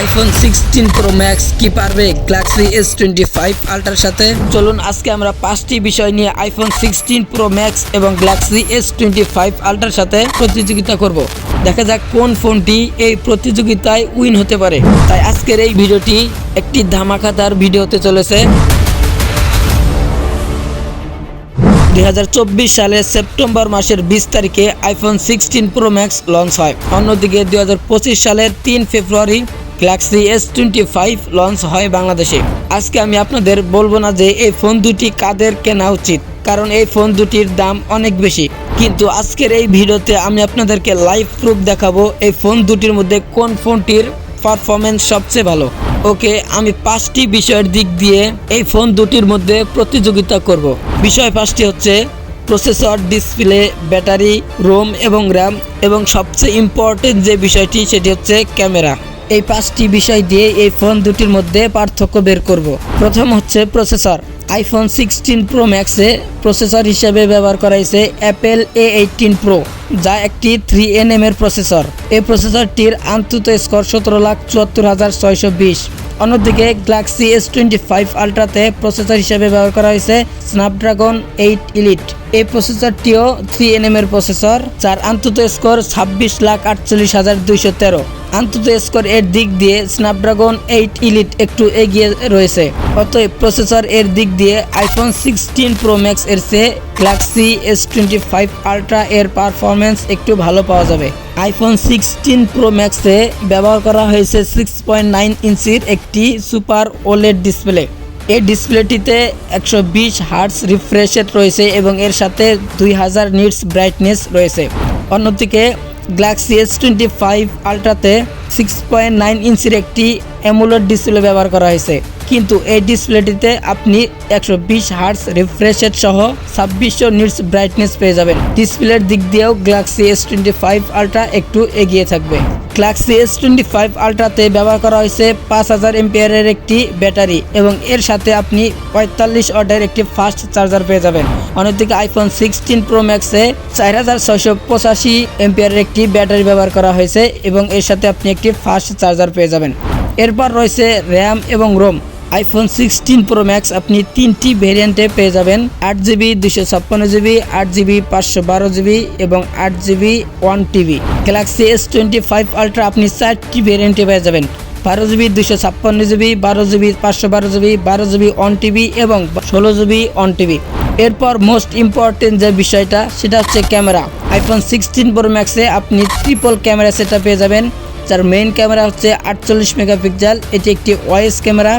IPhone sixteen Pro Max কি পারবে? Galaxy S twenty five আল্ট্রার সাথে? চলুন, আজকে আমরা পাঁচটি বিষয় নিয়ে আইফোন সিক্সটিন প্রো ম্যাক্স এবং গ্যালাক্সি এস টোয়েন্টি ফাইভ আল্ট্রার সাথে প্রতিযোগিতা করব। দেখা যাক কোন ফোনটি এই প্রতিযোগিতায় উইন হতে পারে। তাই আজকের এই ভিডিওটি একটি ধামাকাদার ভিডিও হতে চলেছে। দু হাজার চব্বিশ সালের সেপ্টেম্বর মাসের বিশ তারিখে iPhone sixteen Pro Max launch হয়। অন্যদিকে দুই হাজার পঁচিশ সালের তিন February Galaxy S twenty five launch হয় বাংলাদেশে। আজকে আমি আপনাদের বলব না যে এই ফোন দুটি কাদের কেনা উচিত, কারণ এই ফোন দুটির দাম অনেক বেশি। কিন্তু আজকের এই ভিডিওতে আমি আপনাদেরকে লাইভ প্রুফ দেখাবো এই ফোন দুটির মধ্যে কোন ফোনটির পারফরমেন্স সবচেয়ে ভালো। ওকে, আমি পাঁচটি বিষয়ের দিক দিয়ে এই ফোন দুটির মধ্যে প্রতিযোগিতা করব। বিষয় পাঁচটি হচ্ছে প্রসেসর ডিসপ্লে ব্যাটারি রোম এবং র্যাম এবং সবচেয়ে ইম্পর্টেন্ট যে বিষয়টি সেটি হচ্ছে ক্যামেরা এই পাঁচটি বিষয় দিয়ে এই ফোন দুটির মধ্যে পার্থক্য বের করব। প্রথম হচ্ছে প্রসেসর। আইফোন সিক্সটিন প্রো ম্যাক্সে প্রসেসর হিসেবে ব্যবহার করা হয়েছে অ্যাপেল এ এইটিন প্রো যা একটি থ্রি এন এম এর প্রসেসর। এই প্রসেসরটির আন্তত স্কোর সতেরো লাখ চুয়াত্তর হাজার ছয়শো বিশ। অন্যদিকে গ্যালাক্সি এস টোয়েন্টি ফাইভ আলট্রাতে প্রসেসর হিসেবে ব্যবহার করা হয়েছে স্ন্যাপড্রাগন এইট ইলিট এই প্রসেসরটিও থ্রি এন এম এর প্রসেসর, যার আন্তত স্কোর ছাব্বিশ লাখ আটচল্লিশ হাজার দুইশো তেরো। আন্তত স্কোর এর দিক দিয়ে স্ন্যাপড্রাগন এইট ইলিট একটু এগিয়ে রয়েছে। অতএব প্রসেসর এর দিক দিয়ে আইফোন সিক্সটিন প্রো ম্যাক্স এর চেয়ে Galaxy S twenty five Ultra এর পারফরমেন্স একটু ভালো পাওয়া যাবে। আইফোন সিক্সটিন প্রো ম্যাক্সে ব্যবহার করা হয়েছে সিক্স পয়েন্ট নাইন ইঞ্চির একটি সুপার ওলেড ডিসপ্লে এই ডিসপ্লেটিতে একশো বিশ হার্টস রিফ্রেশেট রয়েছে এবং এর সাথে দুই হাজার নিটস ব্রাইটনেস রয়েছে। অন্যদিকে গ্যালাক্সি এস টোয়েন্টি ফাইভ আলট্রাতে সিক্স পয়েন্ট নাইন ইঞ্চির একটি অ্যামুলেট ডিসপ্লে ব্যবহার করা হয়েছে। কিন্তু এই ডিসপ্লেটিতে আপনি একশো বিশ হার্টস রিফ্রেশ রেট সহ ছাব্বিশশো নিটস ব্রাইটনেস পেয়ে যাবেন। ডিসপ্লের দিক দিয়েও Galaxy S twenty five Ultra একটু এগিয়ে থাকবে। গ্যালাক্সি এস টোয়েন্টি ফাইভ আলট্রাতে ব্যবহার করা হয়েছে পাঁচ হাজার এমপিয়ারের একটি ব্যাটারি এবং এর সাথে আপনি পঁয়তাল্লিশ অর্ডার একটি ফাস্ট চার্জার পেয়ে যাবেন। অন্যদিকে আইফোন সিক্সটিন প্রো ম্যাক্সে চার হাজার ছয়শো পঁচাশি এমপিয়ারের একটি ব্যাটারি ব্যবহার করা হয়েছে এবং এর সাথে আপনি একটি ফাস্ট চার্জার পেয়ে যাবেন। এরপর রয়েছে র্যাম এবং ROM. IPhone sixteen Pro Max আপনি তিনটি ভেরিয়েন্টে পেয়ে যাবেন। আট জিবি দুশো ছাপ্পান্ন জিবি, আট জিবি, পাঁচশো বারো জিবি এবং আট GB one TB Galaxy S twenty five Ultra আপনি চারটি ভেরিয়েন্টে পেয়ে যাবেন। বারো জিবি দুশো ছাপ্পান্ন জিবি, বারো জিবি, পাঁচশো বারো জিবি বারো জিবি ওয়ান টিবি এবং ষোলো জিবি ওয়ান টিবি এরপর মোস্ট ইম্পর্টেন্ট যে বিষয়টা, সেটা হচ্ছে ক্যামেরা। আইফোন সিক্সটিন প্রো ম্যাক্সে আপনি ট্রিপল ক্যামেরা সেটা পেয়ে যাবেন। যার মেইন ক্যামেরা হচ্ছে আটচল্লিশ মেগাপিক্সেল। এটি একটি ওয়েস ক্যামেরা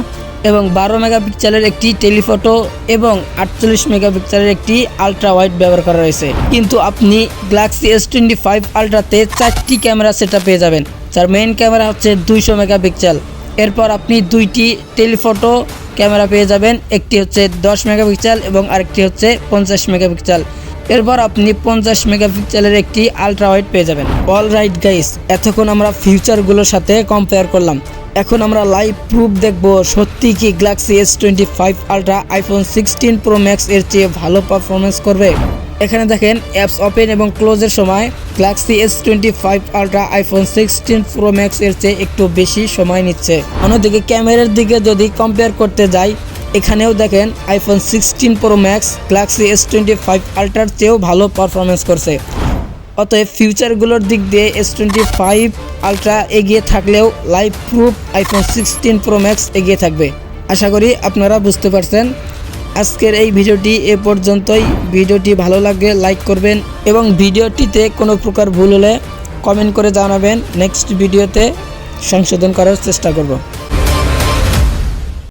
এবং বারো মেগাপিক্সেলের একটি টেলিফটো এবং আটচল্লিশ মেগাপিক্সেলের একটি আলট্রা ওয়াইড ব্যবহার করা রয়েছে। কিন্তু আপনি গ্যালাক্সি এস টোয়েন্টি ফাইভ আলট্রাতে চারটি ক্যামেরা সেটা পেয়ে যাবেন। যার মেইন ক্যামেরা হচ্ছে দুইশো মেগাপিক্সেল। এরপর আপনি দুইটি টেলিফটো ক্যামেরা পেয়ে যাবেন। একটি হচ্ছে দশ মেগাপিক্সেল এবং আরেকটি হচ্ছে পঞ্চাশ মেগাপিক্সেল। এরপর আপনি পঞ্চাশ মেগাপিক্সেলের একটি আলট্রা ওয়াইড পেয়ে যাবেন। অল রাইট গাইস এতক্ষণ আমরা ফিউচারগুলোর সাথে কম্পেয়ার করলাম। এখন আমরা লাইভ প্রুফ দেখব সত্যি কি Galaxy S twenty five Ultra iPhone sixteen Pro Max এর চেয়ে ভালো পারফরমেন্স করবে? এখানে দেখেন অ্যাপস ওপেন এবং ক্লোজের সময় Galaxy S twenty five Ultra iPhone sixteen Pro Max এর চেয়ে একটু বেশি সময় নিচ্ছে। অন্যদিকে ক্যামেরার দিকে যদি কম্পেয়ার করতে যাই এখানেও দেখেন iPhone sixteen Pro Max Galaxy S twenty five আলট্রার চেয়েও ভালো পারফরমেন্স করছে। অতএব ফিউচারগুলোর দিক দিয়ে এস টোয়েন্টি ফাইভ আলট্রা এগিয়ে থাকলেও live proof iPhone sixteen Pro Max এগিয়ে থাকবে। আশা করি আপনারা বুঝতে পারছেন। আজকের এই ভিডিওটি এ পর্যন্তই। ভিডিওটি ভালো লাগলে লাইক করবেন এবং ভিডিওটিতে কোনো প্রকার ভুল হলে কমেন্ট করে জানাবেন। নেক্সট ভিডিওতে সংশোধন করার চেষ্টা করব।